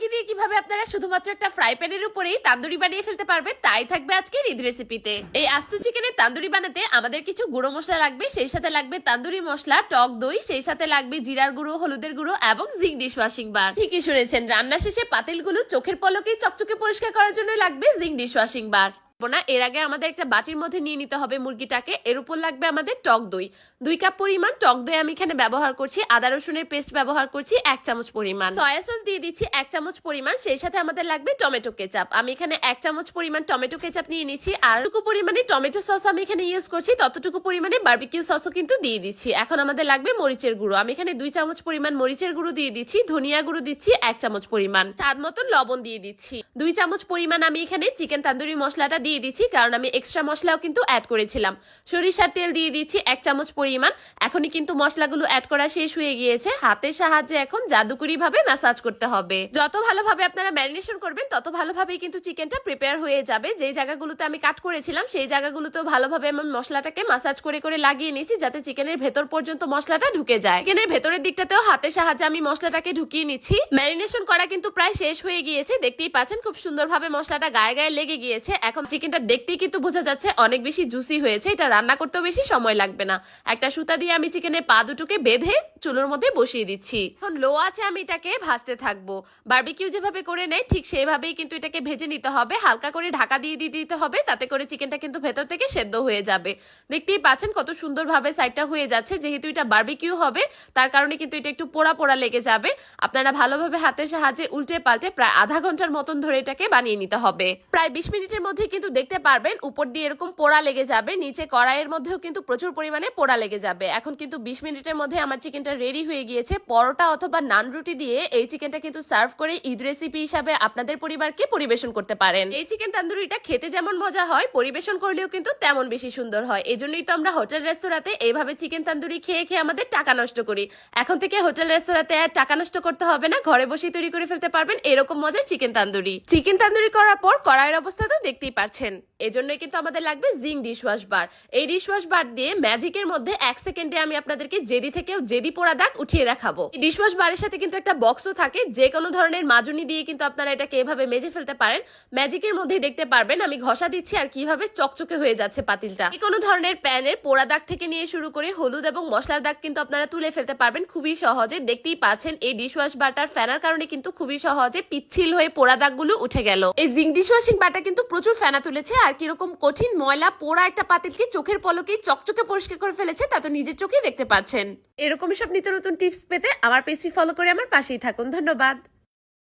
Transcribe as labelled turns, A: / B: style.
A: মুরগি দিয়ে কীভাবে আপনারা শুধুমাত্র একটা ফ্রাই প্যানের উপরেই তান্দুরি বানিয়ে ফেলতে পারবেন, তাই থাকবে আজকের ঈদ রেসিপিতে এই আস্তু চিকেনের তান্দুরি বানাতে আমাদের কিছু গুঁড়ো মশলা লাগবে, সেই সাথে লাগবে তান্দুরি মশলা, টক দই, সেই সাথে লাগবে জিরার গুঁড়ো, হলুদের গুঁড়ো এবং জিং ডিশ ওয়াশিং বার ঠিকই শুনেছেন, রান্না শেষে পাতিলগুলো চোখের পলকেই চকচকে পরিষ্কার করার জন্য লাগবে জিং ডিশ ওয়াশিং বার না। এর আগে আমাদের একটা বাটির মধ্যে নিয়ে নিতে হবে মুরগিটাকে। এর উপর লাগবে আমাদের টক দই। দুই কাপ পরিমাণ টক দই আমি এখানে ব্যবহার করছি। আদা, রসুনের পেস্ট ব্যবহার করছি, এক চামচ পরিমাণ। সয়া সস দিয়ে দিচ্ছি, এক চামচ পরিমাণ। সেই সাথে আমাদের লাগবে টমেটো কেচাপ। আমি এখানে এক চামচ পরিমাণ টমেটো কেচাপ নিয়ে নিচ্ছি। আর টুকু পরিমাণে টমেটো সস আমি এখানে ইউজ করছি, ততটুকু পরিমাণে বার্বিকিউ সসও কিন্তু দিয়ে দিচ্ছি। এখন আমাদের লাগবে মরিচের গুঁড়ো। আমি এখানে দুই চামচ পরিমাণ মরিচের গুঁড়ো দিয়ে দিচ্ছি, ধনিয়া গুঁড়ো দিচ্ছি, এক চামচ পরিমাণ। স্বাদ মতন লবণ দিয়ে দিচ্ছি। দুই চামচ পরিমাণ আমি এখানে চিকেন তান্দুরি মশলাটা দিয়ে দিচ্ছি, কারণ আমি এক্সট্রা মশলাও কিন্তু অ্যাড করেছিলাম। সরিষার তেল দিয়ে দিচ্ছি এক চামচ পরিমাণ। এখনই কিন্তু মশলাগুলো অ্যাড করা শেষ হয়ে গিয়েছে। হাতের সাহায্যে এখন জাদুকরি ভাবে ম্যাসাজ করতে হবে। যত ভালোভাবে আপনারা ম্যারিনেশন করবেন, তত ভালোভাবেই কিন্তু চিকেনটা প্রিপেয়ার হয়ে যাবে। যেই জায়গাগুলোতে আমি কাট করেছিলাম, সেই জায়গাগুলোতেও ভালোভাবে আমি মশলাটাকে মাসাজ করে করে লাগিয়ে নিয়েছি, যাতে চিকেনের ভেতর পর্যন্ত মশলাটা ঢুকে যায়। চিকেনের ভেতরের দিকটাতেও হাতের সাহায্যে আমি মশলাটাকে ঢুকিয়ে নিচ্ছি। ম্যারিনেশন করা কিন্তু প্রায় শেষ হয়ে গিয়েছে। দেখতেই পাচ্ছেন, খুব সুন্দরভাবে মশলাটা গায়ে গায়ে লেগে গিয়েছে। এখন চিকেনটা দেখতেই কিন্তু বোঝা যাচ্ছে অনেক বেশি জুসি হয়েছে। এটা রান্না করতেও বেশি সময় লাগবে না। একটা সুতা দিয়ে আমি চিকেনের পা দুটোকে বেঁধে চুলোর মধ্যে বসিয়ে দিচ্ছি। এখন লো আছে আমি এটাকে ভাজতে থাকব। বারবিকিউ যেভাবে করে নেয়, ঠিক সেইভাবেই কিন্তু এটাকে ভেজে নিতে হবে। হালকা করে ঢাকা দিয়ে দিয়ে দিতে হবে, তাতে করে চিকেনটা কিন্তু ভেতর থেকে সেদ্ধ হয়ে যাবে। দেখতেই পাচ্ছেন কত সুন্দরভাবে সাইডটা হয়ে যাচ্ছে। যেহেতু এটা বারবিকিউ হবে, তার কারণে কিন্তু এটা একটু পোড়া পোড়া লেগে যাবে। আপনারা ভালোভাবে হাতের সাহায্যে উল্টে পাল্টে প্রায় আধা ঘণ্টার মতন ধরে এটাকে বানিয়ে নিতে হবে। প্রায় বিশ মিনিটের মধ্যে কিন্তু দেখতে পারবেন, উপর দিয়ে এরকম পোড়া লেগে যাবে, নিচে কড়াইয়ের মধ্যেও কিন্তু প্রচুর পরিমাণে পোড়া লেগে যাবে। এখন কিন্তু বিশ মিনিটের মধ্যে আমার চিকেনটা রেডি হয়ে গিয়েছে। পরোটা অথবা নান রুটি দিয়ে এই চিকেনটা কিন্তু সার্ভ করে ঈদ রেসিপি হিসাবে আপনাদের পরিবারকে পরিবেশন করতে পারেন। এই চিকেন তান্দুরিটা খেতে যেমন মজা হয়, পরিবেশন করলেও কিন্তু তেমন বেশি সুন্দর হয়। এজন্যই তো আমরা হোটেল রেস্তোরাঁতে এইভাবে চিকেন তান্দুরি খেয়ে খেয়ে আমাদের টাকা নষ্ট করি। এখন থেকে হোটেল রেস্তোরাঁতে আর টাকা নষ্ট করতে হবে না, ঘরে বসেই তৈরি করে ফেলতে পারবেন এরকম মজার চিকেন তান্দুরি। চিকেন তান্দুরি করার পর কড়াইয়ের অবস্থা তো দেখতেই পাচ্ছেন। এজন্যই কিন্তু আমাদের লাগবে জিং ডিশওয়াশ বার এই ডিশওয়াশ বার দিয়ে ম্যাজিকের মধ্যে এক সেকেন্ডে আমি আপনাদেরকে জেদি থেকেও জেদি পোড়া দাগ উঠিয়ে দেখাবো। ডিশওয়াশ বারের সাথে কিন্তু একটা বক্সও থাকে, যে কোনো ধরনের মাজুনি দিয়ে কিন্তু আপনারা এটাকে এভাবে মেজে ফেলতে পারেন। ম্যাজিকের মধ্যেই দেখতে পারবেন, আমি ঘষা দিচ্ছি আর কীভাবে চকচকে হয়ে যাচ্ছে পাতিলটা। কোনো ধরনের প্যানের পোড়া দাগ থেকে নিয়ে শুরু করে হলুদ এবং মশলার দাগ কিন্তু আপনারা তুলে ফেলতে পারবেন খুবই সহজে। দেখতেই পাচ্ছেন, এই ডিশওয়াশ বারটার ফেনার কারণে কিন্তু খুবই সহজে পিচ্ছিল হয়ে পোড়া দাগগুলো উঠে গেল। এই জিং ডিশওয়াশিং বারটা কিন্তু প্রচুর ফেনা তুলেছে আর কীরকম কঠিন ময়লা পোড়া একটা পাতিলকে চোখের পলকেই চকচকে পরিষ্কার করে ফেলেছে তা তো নিজের চোখেই দেখতে পাচ্ছেন। এরকমই সব নিত্য নতুন টিপস পেতে আমার পেজটি ফলো করে আমার পাশেই থাকুন। ধন্যবাদ।